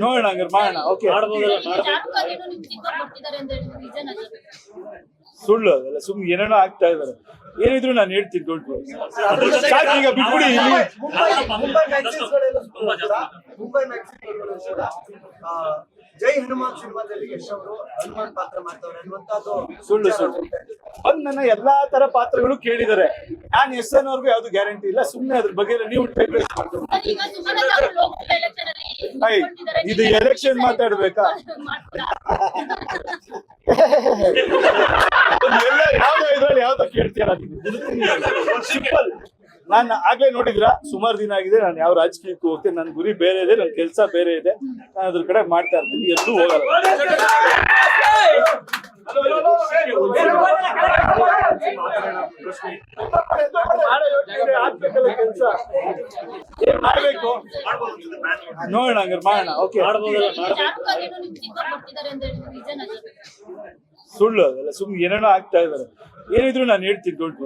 ನೋಡೋಣ ಹಂಗಾರೆ ಮಾಡೋಣ ಓಕೆ ಸುಳ್ಳು ಅದೆಲ್ಲ ಸುಮ್ನೆ ಏನೇನೋ ಆಗ್ತಾ ಇದಾರೆ. ಏನಿದ್ರು ನಾನು ಹೇಳ್ತೀನಿ ದೊಡ್ಡ ಸಾಕು ಈಗ ಬಿಟ್ಬಿಡಿ ಇಲ್ಲಿ. ಮುಂಬೈ ಮುಂಬೈ ಕೂಡ ಮುಂಬೈ ಮ್ಯಾಗ್ಝಿನ್ಗಳು ಕೂಡ ಆ, ಜೈ ಹನುಮಾನ್ ಸಿನಿಮಾದಲ್ಲಿ ಯಶ್ ಅವರು ಹನುಮಾನ್ ಪಾತ್ರ ಮಾಡ್ತವ್ರೆ ಅನ್ನುವಂಥದ್ದು ಸುಳ್ಳು ಸುಳ್ಳು. ಒಂದ್ ನನ್ನ ಎಲ್ಲಾ ತರ ಪಾತ್ರಗಳು ಕೇಳಿದ್ದಾರೆ. ನಾನ್ ಎಸ್ ಎನ್ ಅವ್ರಿಗೂ ಯಾವ್ದು ಗ್ಯಾರಂಟಿ ಇಲ್ಲ ಸುಮ್ಮನೆ ಅದ್ರ ಬಗ್ಗೆ ನೀವು ಇದು ಎಲೆಕ್ಷನ್ ಮಾತಾಡ್ಬೇಕಾ? ಸಿಂಪಲ್ ನಾನು ಆಗ್ಲೇ ನೋಡಿದ್ರ ಸುಮಾರು ದಿನ ಆಗಿದೆ, ನಾನು ಯಾವ ರಾಜಕೀಯಕ್ಕೆ ಹೋಗ್ತೇನೆ ನನ್ನ ಗುರಿ ಬೇರೆ ಇದೆ ನನ್ನ ಕೆಲಸ ಬೇರೆ ಇದೆ, ನಾನು ಅದ್ರ ಕಡೆ ಮಾಡ್ತಾ ಇರ್ತೀನಿ, ಎಲ್ಲೂ ಹೋಗಲ್ಲ. ನೋಡೋಣ ಮಾಡೋಣ. ಸುಳ್ಳು ಅದೆಲ್ಲ, ಸುಮ್ನೆ ಏನೇನೋ ಆಗ್ತಾ ಇದಾರೆ. ಏನಿದ್ರು ನಾನು ಹೇಳ್ತೀನಿ ದೊಡ್ಡ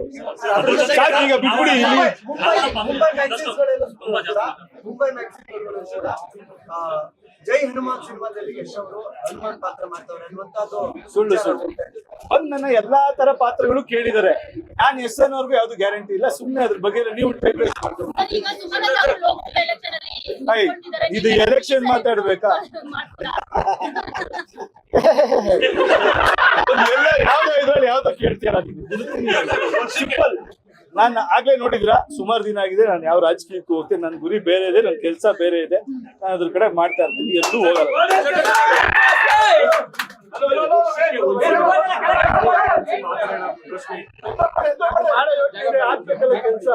ಈಗ ಬಿಟ್ಬಿಡಿ ಜೈ ಹನುಮಾನ್ ಸಿನಿಮಾದಲ್ಲಿ ಯಶ್ ಅವರು ಹನುಮಾನ್ ಪಾತ್ರ ಸುಳ್ಳು ಸುಳ್ಳು. ಒಂದ್ ನನ್ನ ಎಲ್ಲಾ ತರ ಪಾತ್ರಗಳು ಕೇಳಿದ್ದಾರೆ. ನಾನ್ ಎಸ್ ಎನ್ ಅವ್ರಿಗೂ ಯಾವ್ದು ಗ್ಯಾರಂಟಿ ಇಲ್ಲ ಸುಮ್ಮನೆ ಅದ್ರ ಬಗ್ಗೆ ನೀವು ಇದು ಎಲೆಕ್ಷನ್ ಮಾತಾಡ್ಬೇಕಾ? ಯಾವ್ದೋ ಇದ್ರಲ್ಲಿ ಯಾವ್ದೋ ಕೇಳ್ತೀರ ಸಿಂಪಲ್ ನಾನು ಆಗ್ಲೇ ನೋಡಿದ್ರ? ಸುಮಾರು ದಿನ ಆಗಿದೆ ನಾನು ಯಾವ ರಾಜಕೀಯಕ್ಕೂ ಹೋಗ್ತೇನೆ ನನ್ನ ಗುರಿ ಬೇರೆ ಇದೆ ನನ್ನ ಕೆಲಸ ಬೇರೆ ಇದೆ ನಾನು ಅದ್ರ ಕಡೆ ಮಾಡ್ತಾ ಇರ್ತೀನಿ ಎಲ್ಲೂ ಹೋಗಲ್ಲ. ಕೆಲಸ.